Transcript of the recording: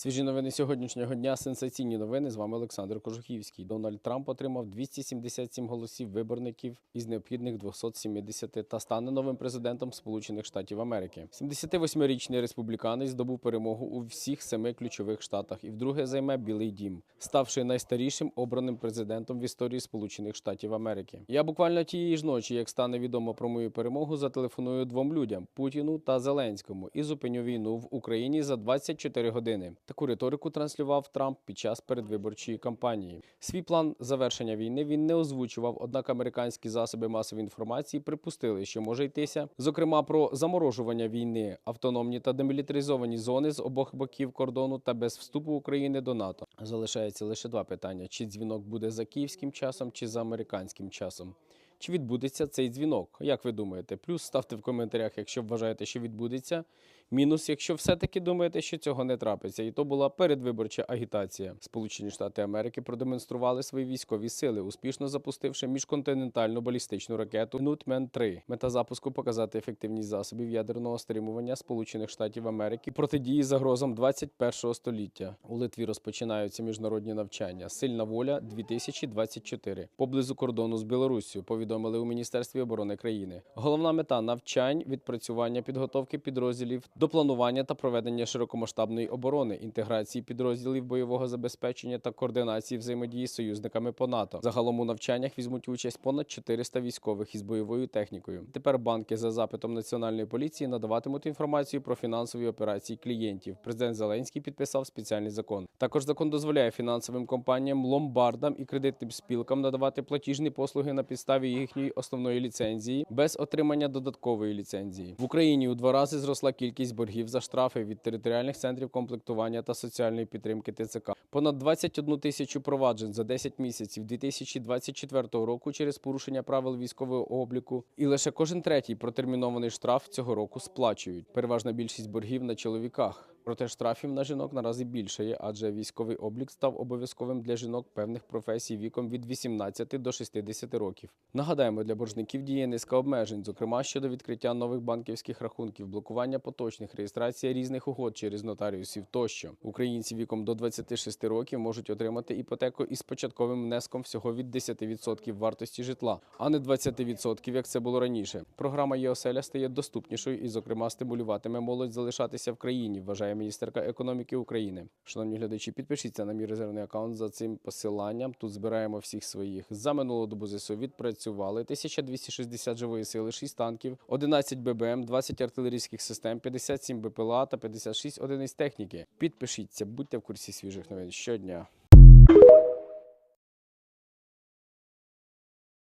Свіжі новини сьогоднішнього дня. Сенсаційні новини. З вами Олександр Кожухівський. Дональд Трамп отримав 277 голосів виборників із необхідних 270 та стане новим президентом Сполучених Штатів Америки. 78-річний республіканець здобув перемогу у всіх семи ключових штатах і вдруге займе Білий Дім, ставши найстарішим обраним президентом в історії Сполучених Штатів Америки. Я буквально тієї ж ночі, як стане відомо про мою перемогу, зателефоную двом людям Путіну та Зеленському і зупиню війну в Україні за 24 години. Таку риторику транслював Трамп під час передвиборчої кампанії. Свій план завершення війни він не озвучував, однак американські засоби масової інформації припустили, що може йтися, зокрема про заморожування війни, автономні та демілітаризовані зони з обох боків кордону та без вступу України до НАТО. Залишається лише два питання: чи дзвінок буде за київським часом, чи за американським часом. Чи відбудеться цей дзвінок? Як ви думаєте? Плюс ставте в коментарях, якщо вважаєте, що відбудеться. Мінус, якщо все-таки думаєте, що цього не трапиться, і то була передвиборча агітація. Сполучені Штати Америки продемонстрували свої військові сили, успішно запустивши міжконтинентальну балістичну ракету Нутмен 3 Мета запуску показати ефективність засобів ядерного стримування Сполучених Штатів Америки протидії загрозам 21 століття. У Литві розпочинаються міжнародні навчання. Сильна воля 2024 поблизу кордону з Білоруссю. Повідомили у Міністерстві оборони країни. Головна мета навчань відпрацювання підготовки підрозділів до планування та проведення широкомасштабної оборони, інтеграції підрозділів бойового забезпечення та координації взаємодії з союзниками по НАТО. Загалом у навчаннях візьмуть участь понад 400 військових із бойовою технікою. Тепер банки за запитом національної поліції надаватимуть інформацію про фінансові операції клієнтів. Президент Зеленський підписав спеціальний закон. Також закон дозволяє фінансовим компаніям, ломбардам і кредитним спілкам надавати платіжні послуги на підставі їхньої основної ліцензії без отримання додаткової ліцензії. В Україні у два рази зросла кількість боргів за штрафи від територіальних центрів комплектування та соціальної підтримки ТЦК. Понад 21 тисячу проваджень за 10 місяців 2024 року через порушення правил військового обліку, і лише кожен третій протермінований штраф цього року сплачують. Переважна більшість боргів на чоловіках. Проте штрафів на жінок наразі більше є, адже військовий облік став обов'язковим для жінок певних професій віком від 18 до 60 років. Нагадаємо, для боржників діє низка обмежень, зокрема щодо відкриття нових банківських рахунків, блокування поточних, реєстрація різних угод через нотаріусів тощо. Українці віком до 26 років можуть отримати іпотеку із початковим внеском всього від 10% вартості житла, а не 20%, як це було раніше. Програма «Єоселя» стає доступнішою і, зокрема, стимулюватиме молодь залишатися в країні, вважає міністерка економіки України. Шановні глядачі, підпишіться на мій резервний аккаунт за цим посиланням. Тут збираємо всіх своїх. За минулу добу ЗСУ відпрацювали 1260 живої сили, 6 танків, 11 ББМ, 20 артилерійських систем, 57 БПЛА та 56 одиниць техніки. Підпишіться, будьте в курсі свіжих новин щодня.